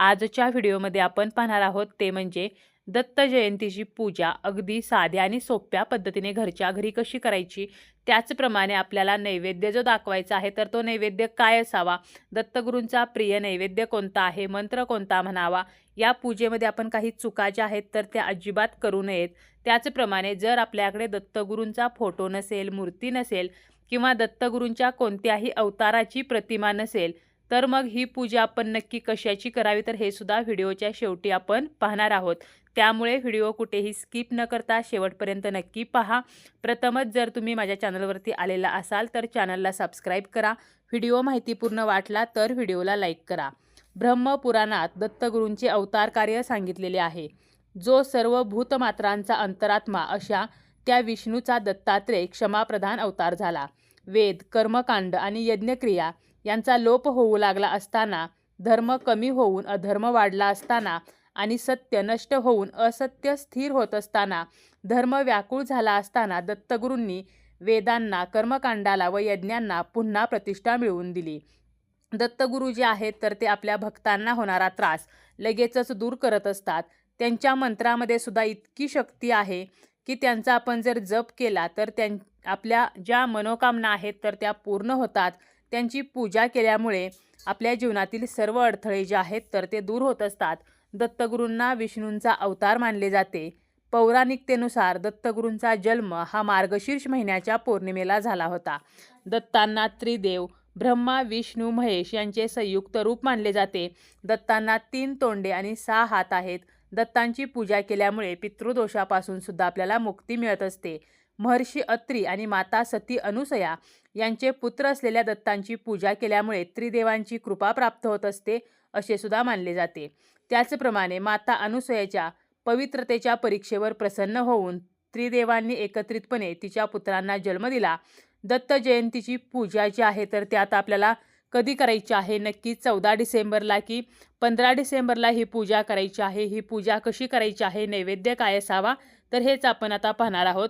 आजच्या व्हिडिओमध्ये आपण पाहणार आहोत ते म्हणजे दत्त जयंतीची पूजा अगदी साध्या आणि सोप्या पद्धतीने घरच्या घरी कशी करायची? त्याचप्रमाणे आपल्याला नैवेद्य जो दाखवायचा आहे तर तो नैवेद्य काय असावा? दत्तगुरूंचा प्रिय नैवेद्य कोणता आहे? मंत्र कोणता म्हणावा? या पूजेमध्ये आपण काही चुका ज्या आहेत तर त्या अजिबात करू नयेत. त्याचप्रमाणे जर आपल्याकडे दत्तगुरूंचा फोटो नसेल मूर्ती नसेल किंवा दत्तगुरूंच्या कोणत्याही अवताराची प्रतिमा नसेल तर मग ही पूजा आपण नक्की कशाची करावी? तर हे सुद्धा व्हिडिओच्या शेवटी आपण पाहणार आहोत. त्यामुळे व्हिडिओ कुठेही स्किप न करता शेवटपर्यंत नक्की पहा. प्रथमच जर तुम्ही माझ्या चॅनलवरती आलेला असाल तर चॅनलला सबस्क्राईब करा. व्हिडिओ माहितीपूर्ण वाटला तर व्हिडिओला लाईक करा. ब्रह्मपुराणात दत्तगुरूंचे अवतार कार्य सांगितलेले आहे. जो सर्व भूतमात्रांचा अंतरात्मा अशा त्या विष्णूचा दत्तात्रेय क्षमाप्रधान अवतार झाला. वेद कर्मकांड आणि यज्ञक्रिया यांचा लोप होऊ लागला असताना धर्म कमी होऊन अधर्म वाढला असताना आणि सत्य नष्ट होऊन असत्य स्थिर होत असताना धर्म व्याकुळ झाला असताना दत्तगुरूंनी वेदांना कर्मकांडाला व यज्ञांना पुन्हा प्रतिष्ठा मिळवून दिली. दत्तगुरू जे आहेत तर ते आपल्या भक्तांना होणारा त्रास लगेचच दूर करत असतात. त्यांच्या मंत्रामध्ये सुद्धा इतकी शक्ती आहे की त्यांचा आपण जर जप केला तर त्यां आपल्या ज्या मनोकामना आहेत तर त्या पूर्ण होतात. त्यांची पूजा केल्यामुळे आपल्या जीवनातील सर्व अडथळे जे आहेत तर ते दूर होत असतात. दत्तगुरूंना विष्णूंचा अवतार मानले जाते. पौराणिकतेनुसार दत्तगुरूंचा जन्म हा मार्गशीर्ष महिन्याच्या पौर्णिमेला झाला होता. दत्तांना त्रिदेव ब्रह्मा विष्णू महेश यांचे संयुक्त रूप मानले जाते. दत्तांना तीन तोंडे आणि सहा हात आहेत. दत्तांची पूजा केल्यामुळे पितृदोषापासून सुद्धा आपल्याला मुक्ती मिळत असते. महर्षी अत्री आणि माता सती अनुसया यांचे पुत्र असलेल्या दत्तांची पूजा केल्यामुळे त्रिदेवांची कृपा प्राप्त होत असते असे सुद्धा मानले जाते. त्याचप्रमाणे माता अनुसयाच्या पवित्रतेच्या परीक्षेवर प्रसन्न होऊन त्रिदेवांनी एकत्रितपणे तिच्या पुत्रांना जन्म दिला. दत्त जयंतीची पूजा जी आहे तर त्यात आता आपल्याला कधी करायची आहे? नक्की चौदा डिसेंबरला की पंधरा डिसेंबरला ही पूजा करायची आहे? ही पूजा कशी करायची आहे? नैवेद्य काय असावा? तर हेच आपण आता पाहणार आहोत.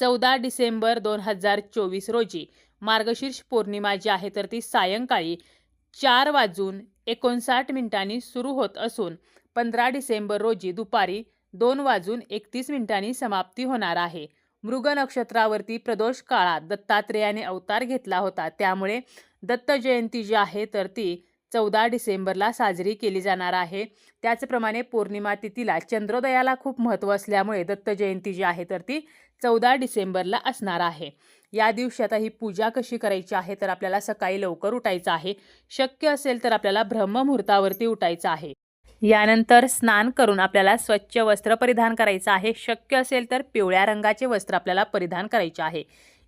चौदा डिसेंबर दोन हजार चोवीस रोजी. मार्गशीर्ष पौर्णिमा जी आहे तर ती सायंकाळी चार वाजून एकोणसाठ मिनिटांनी सुरू होत असून पंधरा डिसेंबर रोजी दुपारी दोन वाजून एकतीस मिनिटांनी समाप्ती होणार आहे. मृग नक्षत्रावरती प्रदोष काळात दत्तात्रेयाने अवतार घेतला होता. त्यामुळे दत्त जयंती जी आहे तर ती चौदा डिसेंबरला साजरी केली जाणार आहे. त्याचप्रमाणे पौर्णिमा तिथीला चंद्रोदयाला खूप महत्त्व असल्यामुळे दत्त जयंती जी आहे तर ती चौदा डिसेंबरला असणार आहे. या दिवशी आता ही पूजा कशी करायची आहे तर आपल्याला सकाळी लवकर उठायचं आहे. शक्य असेल तर आपल्याला ब्रह्ममुहूर्तावरती उठायचं आहे. यानंतर स्नान करून आपल्याला स्वच्छ वस्त्र परिधान करायचं आहे. शक्य असेल तर पिवळ्या रंगाचे वस्त्र आपल्याला परिधान करायचे आहे.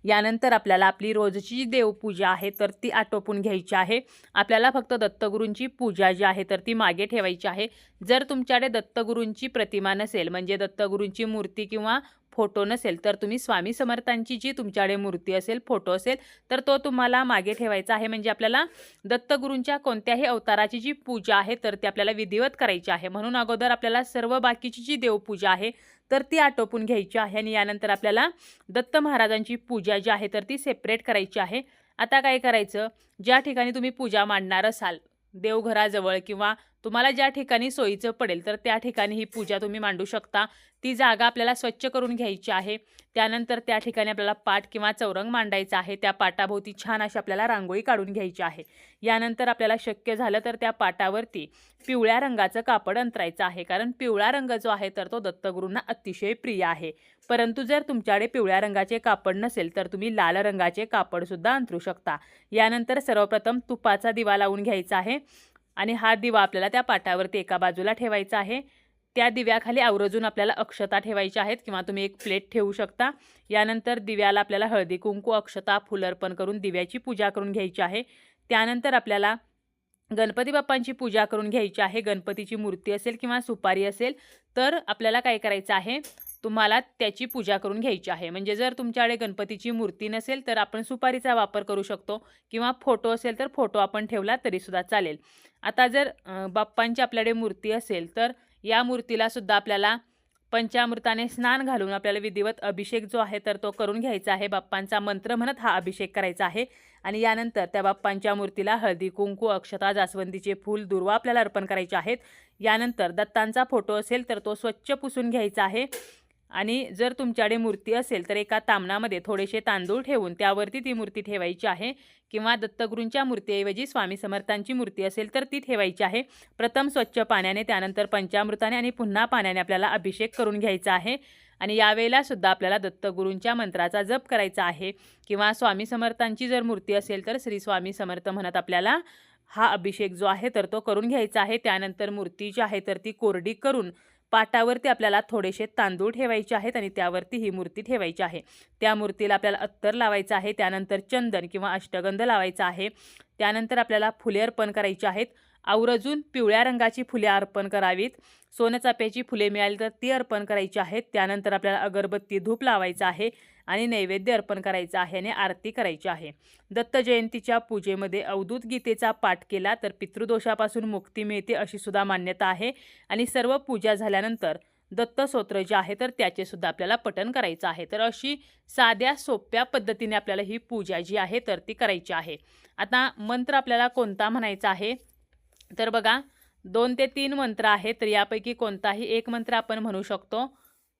यानंतर आपल्याला आपली रोजची जी देवपूजा आहे तर ती आटोपून घ्यायची आहे. आपल्याला फक्त दत्तगुरूंची पूजा जी आहे तर ती मागे ठेवायची आहे. जर तुमच्याकडे दत्तगुरूंची प्रतिमा नसेल म्हणजे दत्तगुरूंची मूर्ती किंवा फोटो नसेल तर तुम्ही स्वामी समर्थांची जी तुमच्याकडे मूर्ती असेल फोटो असेल तर तो तुम्हाला मागे ठेवायचा आहे. म्हणजे आपल्याला दत्तगुरूंच्या कोणत्याही अवताराची जी पूजा आहे तर ती आपल्याला विधिवत करायची आहे. म्हणून अगोदर आपल्याला सर्व बाकीची जी देवपूजा आहे तर ती आटोपून घ्यायची आहे आणि यानंतर आपल्याला दत्त महाराजांची पूजा जी आहे तर ती सेपरेट करायची आहे. आता काय करायचं? ज्या ठिकाणी तुम्ही पूजा मांडणार असाल देवघराजवळ किंवा तुम्हाला ज्या ठिकाणी सोयीचं पडेल तर त्या ठिकाणी ही पूजा तुम्ही मांडू शकता. ती जागा आपल्याला स्वच्छ करून घ्यायची आहे. त्यानंतर त्या ठिकाणी आपल्याला पाट किंवा चौरंग मांडायचा आहे. त्या पाटाभोवती छान अशी आपल्याला रांगोळी काढून घ्यायची आहे. यानंतर आपल्याला शक्य झालं तर त्या पाटावरती पिवळ्या रंगाचं कापड अंतरायचं आहे. कारण पिवळा रंग जो आहे तर तो दत्तगुरूंना अतिशय प्रिय आहे. परंतु जर तुमच्याकडे पिवळ्या रंगाचे कापड नसेल तर तुम्ही लाल रंगाचे कापडसुद्धा अंतरू शकता. यानंतर सर्वप्रथम तुपाचा दिवा लावून घ्यायचा आहे. आणि हा दिवा आपल्याला त्या पाटावरती एका बाजूला ठेवायचा आहे. त्या दिव्याखाली आवर्जून आपल्याला अक्षता ठेवायच्या आहेत किंवा तुम्ही एक प्लेट ठेवू शकता. यानंतर दिव्याला आपल्याला हळदी कुंकू अक्षता फुलर्पण करून दिव्याची पूजा करून घ्यायची आहे. त्यानंतर आपल्याला गणपती बाप्पांची पूजा करून घ्यायची आहे. गणपतीची मूर्ती असेल किंवा सुपारी असेल तर आपल्याला काय करायचं आहे? तुम्हाला त्याची पूजा करून घ्यायची आहे. म्हणजे जर तुमच्याकडे गणपतीची मूर्ती नसेल तर आपण सुपारीचा वापर करू शकतो किंवा फोटो असेल तर फोटो आपण ठेवला तरीसुद्धा चालेल. आता जर बाप्पांची आपल्याकडे मूर्ती असेल तर या मूर्तीला सुद्धा आपल्याला पंचामृताने स्नान घालून आपल्याला विधिवत अभिषेक जो आहे तर तो करून घ्यायचा आहे. बाप्पांचा मंत्र म्हणत हा अभिषेक करायचा आहे. आणि यानंतर त्या बाप्पांच्या मूर्तीला हळदी कुंकू अक्षता जास्वंदीचे फूल दुर्वा आपल्याला अर्पण करायचे आहेत. यानंतर दत्तांचा फोटो असेल तर तो स्वच्छ पुसून घ्यायचा आहे. आणि जर तुमच्याकडे मूर्ती असेल तर एका तामणामध्ये थोडेसे तांदूळ ठेवून त्यावरती ती मूर्ती ठेवायची आहे. किंवा दत्तगुरूंच्या मूर्तीऐवजी स्वामी समर्थांची मूर्ती असेल तर ती ठेवायची आहे. प्रथम स्वच्छ पाण्याने त्यानंतर पंचामृताने आणि पुन्हा पाण्याने आपल्याला अभिषेक करून घ्यायचा आहे. आणि यावेळेला सुद्धा आपल्याला दत्तगुरूंच्या मंत्राचा जप करायचा आहे. किंवा स्वामी समर्थांची जर मूर्ती असेल तर श्री स्वामी समर्थ म्हणत आपल्याला हा अभिषेक जो आहे तर तो करून घ्यायचा आहे. त्यानंतर मूर्ती जी आहे तर ती कोरडी करून पाटावरती आपल्याला थोडेसे तांदूळ ठेवायचे आहेत आणि त्यावरती ही मूर्ती ठेवायची आहे. त्या मूर्तीला आपल्याला अत्तर लावायचं आहे त्यानंतर चंदन किंवा अष्टगंध लावायचा आहे त्यानंतर आपल्याला फुले अर्पण करायची आहेत. आवर्जून पिवळ्या रंगाची फुले अर्पण करावीत. सोनचाप्याची फुले मिळाली तर ती अर्पण करायची आहेत. त्यानंतर आपल्याला अगरबत्ती धूप लावायचं आहे. आणि नैवेद्य अर्पण करायचं आहे आणि आरती करायची आहे. दत्त जयंतीच्या पूजेमध्ये अवधूत गीतेचा पाठ केला तर पितृदोषापासून मुक्ती मिळते अशी सुद्धा मान्यता आहे. आणि सर्व पूजा झाल्यानंतर दत्तस्तोत्र जे आहे तर त्याचे सुद्धा आपल्याला पठण करायचं आहे. तर अशी साध्या सोप्या पद्धतीने आपल्याला ही पूजा जी आहे तर ती करायची आहे. आता मंत्र आपल्याला कोणता म्हणायचा आहे? तर बघा दोन ते तीन मंत्र आहेत तर यापैकी कोणताही एक मंत्र आपण म्हणू शकतो.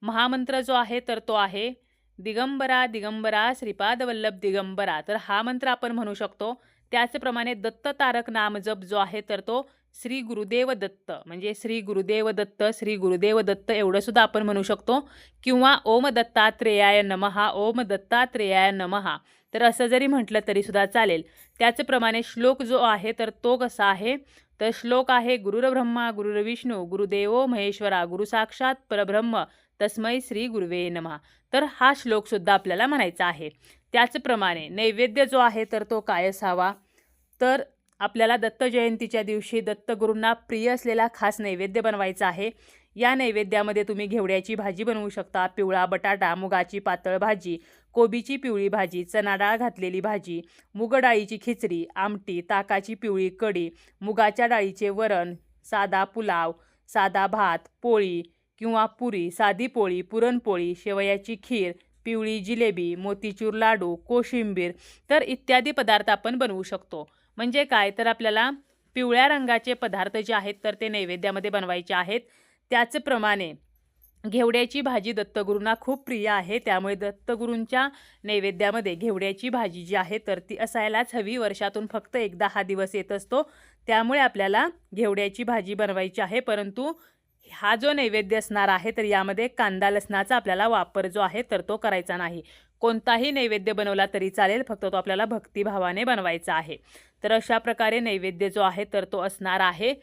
महामंत्र जो आहे तर तो आहे दिगंबरा दिगंबरा श्रीपादवल्लभ दिगंबरा. तर हा मंत्र आपण म्हणू शकतो. त्याचप्रमाणे दत्त तारक नाम जप जो आहे तर तो श्री गुरुदेव दत्त. म्हणजे श्री गुरुदेव दत्त श्री गुरुदेव दत्त एवढं सुद्धा आपण म्हणू शकतो. किंवा ओम दत्तात्रेयाय नमहा ओम दत्तात्रेयाय नमहा तर असं जरी म्हटलं तरी सुद्धा चालेल. त्याचप्रमाणे श्लोक जो आहे तर तो कसा आहे? तर श्लोक आहे गुरुर्ब्रह्मा गुरुर्विष्णू गुरुदेवो महेश्वरा गुरु साक्षात परब्रह्म. तस्मै श्री गुरुवे नमा. तर हा श्लोकसुद्धा आपल्याला म्हणायचा आहे. त्याचप्रमाणे नैवेद्य जो आहे तर तो काय असावा? तर आपल्याला दत्त जयंतीच्या दिवशी दत्तगुरूंना प्रिय असलेला खास नैवेद्य बनवायचा आहे. या नैवेद्यामध्ये तुम्ही घेवड्याची भाजी बनवू शकता. पिवळा बटाटा मुगाची पातळ भाजी कोबीची पिवळी भाजी चणाडाळ घातलेली भाजी मुग डाळीची खिचडी आमटी ताकाची पिवळी कढी मुगाच्या डाळीचे वरण साधा पुलाव साधा भात पोळी किंवा पुरी साधी पोळी पुरणपोळी शेवयाची खीर पिवळी जिलेबी मोतीचूर लाडू कोशिंबीर तर इत्यादी पदार्थ आपण बनवू शकतो. म्हणजे काय? तर आपल्याला पिवळ्या रंगाचे पदार्थ जे आहेत तर ते नैवेद्यामध्ये बनवायचे आहेत. त्याचप्रमाणे घेवड्याची भाजी दत्तगुरूंना खूप प्रिय आहे. त्यामुळे दत्तगुरूंच्या नैवेद्यामध्ये घेवड्याची भाजी जी आहे तर ती असायलाच हवी. वर्षातून फक्त एकदा हा दिवस येत असतो. त्यामुळे आपल्याला घेवड्याची भाजी बनवायची आहे. परंतु हा जो नैवेद्य असणार आहे तर यामध्ये कांदा लसणाचा आपल्याला वापर जो आहे तर तो करायचा नाही. कोणताही नैवेद्य बनवला तरी चालेल फक्त तो आपल्याला भक्तिभावाने बनवायचा आहे. तर अशा प्रकारे नैवेद्य जो आहे तर तो असणार आहे.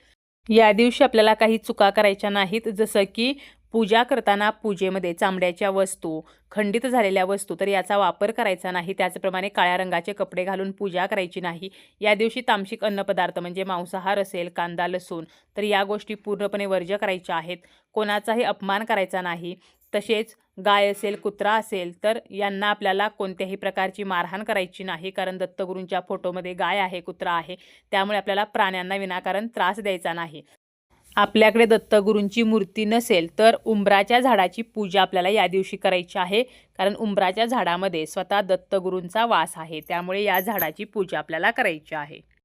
या दिवशी आपल्याला काही चुका करायच्या नाहीत जसं की पूजा करताना पूजेमध्ये चामड्याच्या वस्तू खंडित झालेल्या वस्तू तर याचा वापर करायचा नाही. त्याचप्रमाणे काळ्या रंगाचे कपडे घालून पूजा करायची नाही. या दिवशी तामसिक अन्नपदार्थ म्हणजे मांसाहार असेल कांदा लसूण तर या गोष्टी पूर्णपणे वर्ज्य करायच्या आहेत. कोणाचाही अपमान करायचा नाही. तसेच गाय असेल कुत्रा असेल तर यांना आपल्याला कोणत्याही प्रकारची मारहाण करायची नाही कारण दत्तगुरूंच्या फोटोमध्ये गाय आहे कुत्रा आहे. त्यामुळे आपल्याला प्राण्यांना विनाकारण त्रास द्यायचा नाही. आपल्याकडे दत्तगुरूंची मूर्ती नसेल तर उंबराच्या झाडाची पूजा आपल्याला या दिवशी करायची आहे. कारण उंबराच्या झाडामध्ये स्वतः दत्तगुरूंचा वास आहे. त्यामुळे या झाडाची पूजा आपल्याला करायची आहे.